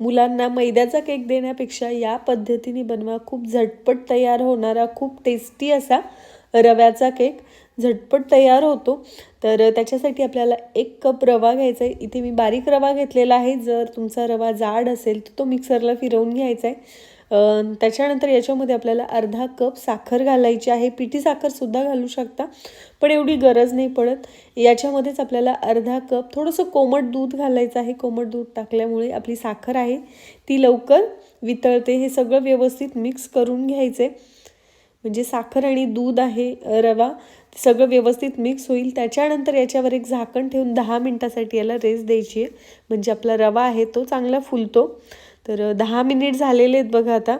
मुलांना मैद्याचा केक देण्यापेक्षा या पद्धतीने बनवा. खूप झटपट तयार होणारा खूप टेस्टी असा रव्याचा केक झटपट तयार होतो. तर त्याच्यासाठी आपल्याला एक कप रवा घ्यायचा आहे इथे मी बारीक रवा घेतलेला आहे. जर तुमचा रवा जाड असेल तर तो मिक्सरला फिरवून घ्यायचा आहे त्याच्यानंतर याच्यामध्ये आपल्याला अर्धा कप साखर घालायची आहे. पिठी साखरसुद्धा घालू शकता पण एवढी गरज नाही पडत. याच्यामध्येच आपल्याला अर्धा कप थोडंसं कोमट दूध घालायचं आहे. कोमट दूध टाकल्यामुळे आपली साखर आहे ती लवकर वितळते. हे सगळं व्यवस्थित मिक्स करून घ्यायचे. म्हणजे साखर आणि दूध आहे रवा सगळं व्यवस्थित मिक्स होईल. त्याच्यानंतर याच्यावर एक झाकण ठेवून दहा मिनटासाठी याला रेस्ट द्यायची आहे. म्हणजे आपला रवा आहे तो चांगला फुलतो. तर दहा मिनिट झालेले आहेत बघा आता.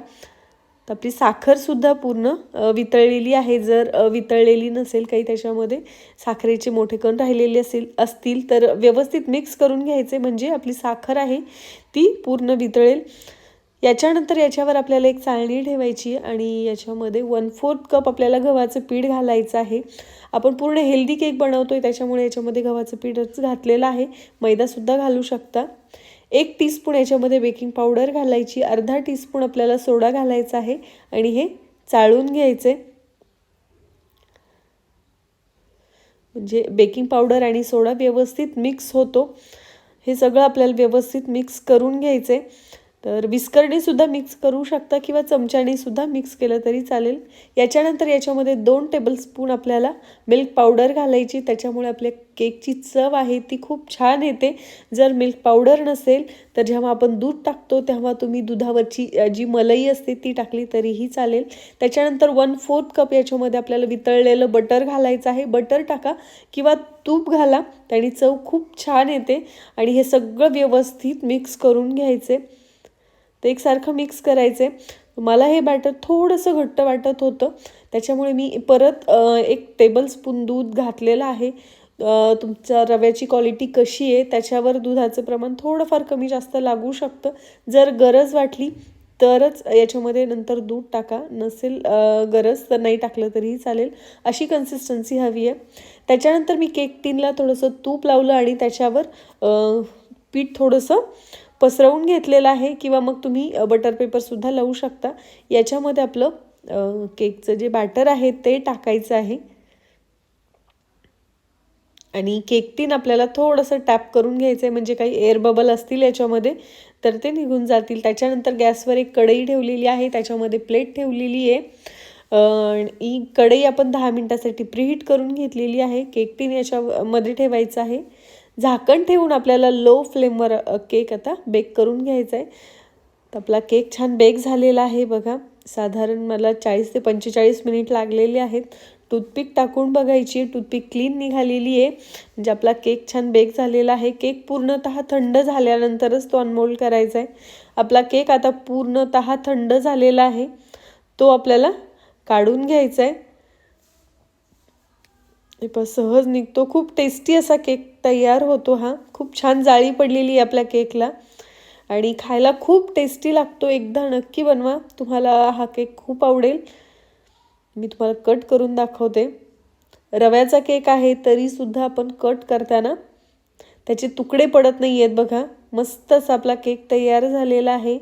आपली साखरसुद्धा पूर्ण वितळलेली आहे. जर वितळलेली नसेल काही त्याच्यामध्ये साखरेचे मोठे कण राहिलेले असेल असतील तर व्यवस्थित मिक्स करून घ्यायचे. म्हणजे आपली साखर आहे ती पूर्ण वितळेल. याच्यानंतर याच्यावर आपल्याला एक चाळणी ठेवायची आणि याच्यामध्ये वन फोर्थ कप आपल्याला गव्हाचं पीठ घालायचं आहे. आपण पूर्ण हेल्दी केक बनवतो आहे त्याच्यामुळे याच्यामध्ये गव्हाचं पीठच घातलेलं आहे. मैदासुद्धा घालू शकता. एक टीस्पून याच्यामध्ये बेकिंग पावडर घालायची अर्धा टीस्पून आपल्याला सोडा घालायचा आहे आणि हे चाळून घ्यायचे. म्हणजे बेकिंग पावडर आणि सोडा व्यवस्थित मिक्स होतो. हे सगळं आपल्याला व्यवस्थित मिक्स करून घ्यायचे. तर विस्करणीसुद्धा मिक्स करू शकता किंवा चमच्याने सुद्धा मिक्स केलं तरी चालेल. याच्यानंतर याच्यामध्ये दोन टेबलस्पून आपल्याला मिल्क पावडर घालायची. त्याच्यामुळे आपल्या केकची चव आहे ती खूप छान येते. जर मिल्क पावडर नसेल तर जेव्हा आपण दूध टाकतो तेव्हा तुम्ही दुधावरची जी मलई असते ती टाकली तरीही चालेल. त्याच्यानंतर वन फोर्थ कप याच्यामध्ये आपल्याला वितळलेलं बटर घालायचं आहे. बटर टाका किंवा तूप घाला. त्याने चव खूप छान येते. आणि हे सगळं व्यवस्थित मिक्स करून घ्यायचे. तर एकसारखं मिक्स करायचे मला हे बॅटर थोडंसं घट्ट वाटत होतं. त्याच्यामुळे मी परत एक टेबलस्पून दूध घातलेलं आहे. तुमच्या रव्याची क्वालिटी कशी आहे त्याच्यावर दुधाचं प्रमाण थोडंफार कमी जास्त लागू शकतं. जर गरज वाटली तरच याच्यामध्ये नंतर दूध टाका. नसेल गरज तर नाही टाकलं तरीही चालेल. अशी कन्सिस्टन्सी हवी आहे. त्याच्यानंतर मी केक टीनला थोडंसं तूप लावलं आणि त्याच्यावर पीठ थोडंसं पसरवून घेतलेलं आहे किंवा मग तुम्ही बटर पेपरसुद्धा लावू शकता. याच्यामध्ये आपलं केकचं जे बॅटर आहे ते टाकायचं आहे. आणि केक टीन आपल्याला थोडंसं टॅप करून घ्यायचं आहे म्हणजे काही एअर बबल असतील याच्यामध्ये तर ते निघून जातील. त्याच्यानंतर गॅसवर एक कढई ठेवलेली आहे त्याच्यामध्ये प्लेट ठेवलेली आहे. ही कढई आपण दहा मिनटासाठी प्रीहीट करून घेतलेली आहे. केक टीन याच्यामध्ये ठेवायचं आहे. झाकण ठेवून आपल्याला लो फ्लेमवर केक आता बेक करून घ्यायचा आहे. तर आपला केक छान बेक झालेला आहे बघा. साधारण मला चाळीस ते पंचेचाळीस मिनिट लागलेले आहेत. टूथपिक टाकून बघायची टूथपिक क्लीन निघालेली आहे. म्हणजे आपला केक छान बेक झालेला आहे. केक पूर्णतः थंड झाल्यानंतरच तो अनमोल्ड करायचा आहे. आपला केक आता पूर्णतः थंड झालेला आहे. तो आपल्याला काढून घ्यायचा आहे. हे पण सहज निघतो. खूप टेस्टी असा केक तयार होतो हा. खूप छान जाळी पडलेली आहे आपल्या केकला आणि खायला खूप टेस्टी लागतो. एकदा नक्की बनवा. तुम्हाला हा केक खूप आवडेल. मी तुम्हाला कट करून दाखवते. रव्याचा केक आहे तरीसुद्धा आपण कट करताना त्याचे तुकडे पडत नाही आहेत बघा मस्तच आपला केक तयार झालेला आहे.